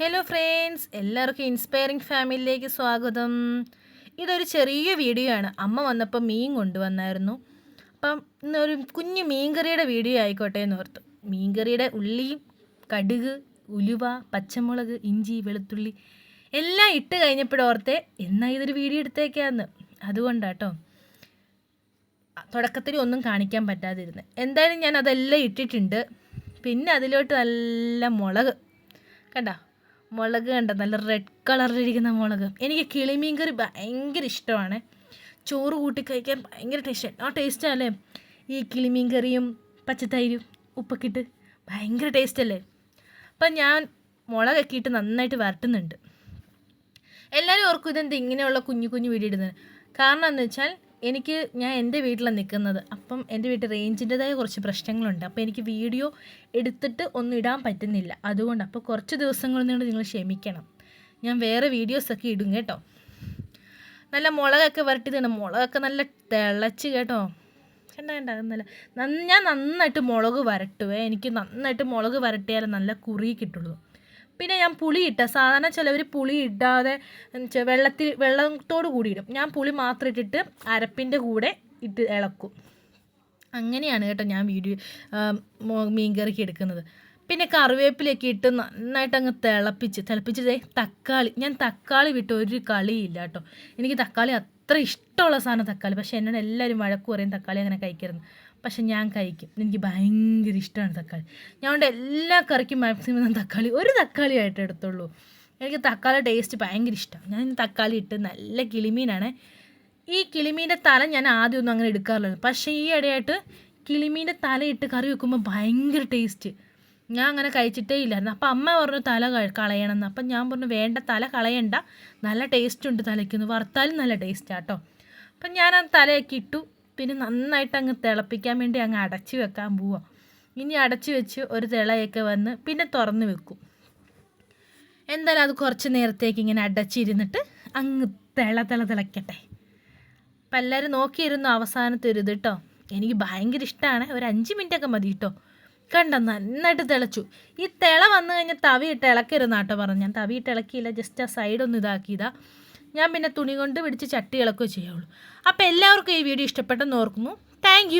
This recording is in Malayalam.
ഹലോ ഫ്രണ്ട്സ് എല്ലാവർക്കും ഇൻസ്പയറിംഗ് ഫാമിലിയിലേക്ക് സ്വാഗതം. ഇതൊരു ചെറിയ വീഡിയോ ആണ്. അമ്മ വന്നപ്പോൾ മീൻ കൊണ്ടുവന്നായിരുന്നു. അപ്പം ഇന്നൊരു കുഞ്ഞു മീൻകറിയുടെ വീഡിയോ ആയിക്കോട്ടെ എന്ന് ഓർത്തു. മീൻകറിയുടെ ഉള്ളിയും കടുക് ഉലുവ പച്ചമുളക് ഇഞ്ചി വെളുത്തുള്ളി എല്ലാം ഇട്ട് കഴിഞ്ഞപ്പോഴോർത്തെ എന്നാൽ ഇതൊരു വീഡിയോ എടുത്തേക്കാന്ന്. അതുകൊണ്ടാട്ടോ. തുടക്കത്തിൽ ഒന്നും കാണിക്കാൻ പറ്റാതിരുന്നു. എന്തായാലും ഞാൻ അതെല്ലാം ഇട്ടിട്ടുണ്ട്. പിന്നെ അതിലോട്ട് നല്ല മുളക്. കണ്ട? മുളക് കണ്ട? നല്ല റെഡ് കളറിലിരിക്കുന്ന മുളക്. എനിക്ക് കിളിമീൻ കറി ഭയങ്കര ഇഷ്ടമാണ്. ചോറ് കൂട്ടി കഴിക്കാൻ ഭയങ്കര ടേസ്റ്റ് ആ ടേസ്റ്റ് അല്ലേ? ഈ കിളിമീൻ കറിയും പച്ചത്തൈരും ഉപ്പൊക്കെ ഇട്ട് ഭയങ്കര ടേസ്റ്റ് അല്ലേ? അപ്പം ഞാൻ മുളകൊക്കെ ഇട്ട് നന്നായിട്ട് വരട്ടുന്നുണ്ട്. എല്ലാവരും ഓർക്കും ഇതെന്ത് ഇങ്ങനെയുള്ള കുഞ്ഞു കുഞ്ഞു വീഡിയോ ഇടുന്നത്? കാരണം എന്ന് വെച്ചാൽ എനിക്ക് ഞാൻ എന്റെ വീട്ടിലാണ് നിൽക്കുന്നത്. അപ്പം എന്റെ വീട്ടിൽ റേഞ്ചിന്റെതായ കുറച്ച് പ്രശ്നങ്ങളുണ്ട്. അപ്പോൾ എനിക്ക് വീഡിയോ എടുത്തിട്ട് ഒന്നും ഇടാൻ പറ്റുന്നില്ല. അതുകൊണ്ട് അപ്പോൾ കുറച്ച് ദിവസങ്ങളൊന്നുകൊണ്ട് നിങ്ങൾ ക്ഷമിക്കണം. ഞാൻ വേറെ വീഡിയോസൊക്കെ ഇടും കേട്ടോ. നല്ല മുളകൊക്കെ വരട്ടിയതാണ്. മുളകൊക്കെ നല്ല തിളച്ച് കേട്ടോ. കണ്ട കണ്ട നല്ല ഞാൻ നന്നായിട്ട് മുളക് വരട്ടുവേ. എനിക്ക് നന്നായിട്ട് മുളക് വരട്ടിയാലേ നല്ല കുറി കിട്ടുള്ളൂ. പിന്നെ ഞാൻ പുളി ഇട്ട സാധാരണ ചിലവർ പുളി ഇടാതെ വെള്ളത്തിൽ വെള്ളത്തോട് കൂടി ഇടും. ഞാൻ പുളി മാത്രം ഇട്ടിട്ട് അരപ്പിന്റെ കൂടെ ഇട്ട് ഇളക്കും. അങ്ങനെയാണ് കേട്ടോ ഞാൻ വീഡിയോ മീൻ കറിക്ക് എടുക്കുന്നത്. പിന്നെ കറിവേപ്പിലൊക്കെ ഇട്ട് നന്നായിട്ട് അങ്ങ് തിളപ്പിച്ച് തിളപ്പിച്ചതേ തക്കാളി. ഞാൻ തക്കാളി വിട്ട് ഒരു കളിയില്ല കേട്ടോ. എനിക്ക് തക്കാളി അത്ര ഇഷ്ടമുള്ള സാധനം തക്കാളി പക്ഷേ എന്നോട് എല്ലാവരും വഴക്കു പറയും തക്കാളി അങ്ങനെ കഴിക്കരുത്. പക്ഷെ ഞാൻ കഴിക്കും. എനിക്ക് ഭയങ്കര ഇഷ്ടമാണ് തക്കാളി. ഞാൻ കൊണ്ട് എല്ലാ കറിക്കും മാക്സിമം ഞാൻ തക്കാളി ഒരു തക്കാളി ആയിട്ട് എടുത്തുള്ളൂ. എനിക്ക് തക്കാളി ടേസ്റ്റ് ഭയങ്കര ഇഷ്ടമാണ്. ഞാൻ തക്കാളി ഇട്ട് നല്ല കിളിമീനാണ്. ഈ കിളിമീന്റെ തല ഞാൻ ആദ്യമൊന്നും അങ്ങനെ എടുക്കാറില്ല പക്ഷേ ഈ ഇടയായിട്ട് കിളിമീന്റെ തല ഇട്ട് കറി വെക്കുമ്പോൾ ഭയങ്കര ടേസ്റ്റ് ഞാൻ അങ്ങനെ കഴിച്ചിട്ടേ ഇല്ലായിരുന്നു. അപ്പം അമ്മ പറഞ്ഞു തല കളയണമെന്ന്. അപ്പം ഞാൻ പറഞ്ഞു വേണ്ട തല കളയണ്ട. നല്ല ടേസ്റ്റ് ഉണ്ട് തലയ്ക്കൊന്ന് വറുത്താലും നല്ല ടേസ്റ്റാണ് കേട്ടോ അപ്പം ഞാൻ ആ തലയൊക്കെ ഇട്ടു. പിന്നെ നന്നായിട്ട് അങ്ങ് തിളപ്പിക്കാൻ വേണ്ടി അങ്ങ് അടച്ചു വെക്കാൻ പോവാം. ഇനി അടച്ചു വെച്ച് ഒരു തിളയൊക്കെ വന്ന് പിന്നെ തുറന്ന് വെക്കും. എന്തായാലും അത് കുറച്ച് നേരത്തേക്ക് ഇങ്ങനെ അടച്ചിരുന്നിട്ട് അങ്ങ് തിള തിള തിളയ്ക്കട്ടെ അപ്പം എല്ലാവരും നോക്കിയിരുന്നു അവസാനത്തെ ഒരു ഇത് കേട്ടോ എനിക്ക് ഭയങ്കര ഇഷ്ടമാണ് ഒരു അഞ്ച് മിനിറ്റൊക്കെ മതി കേട്ടോ കണ്ട നന്നായിട്ട് തിളച്ചു. ഈ തിള വന്നു കഴിഞ്ഞാൽ തവി ഇട്ട് ഇളക്കരുത് കേട്ടോ പറഞ്ഞു ഞാൻ തവി ഇട്ട് ഇളക്കിയില്ല. ജസ്റ്റ് ആ സൈഡ് ഒന്ന് ഇതാക്കിയതാ. ഞാൻ പിന്നെ തുണി കൊണ്ട് പിടിച്ച് ചട്ടി ഇളക്കുകയോ ചെയ്യുള്ളൂ. അപ്പോൾ എല്ലാവർക്കും ഈ വീഡിയോ ഇഷ്ടപ്പെട്ടെന്ന് ഓർക്കുന്നു. താങ്ക്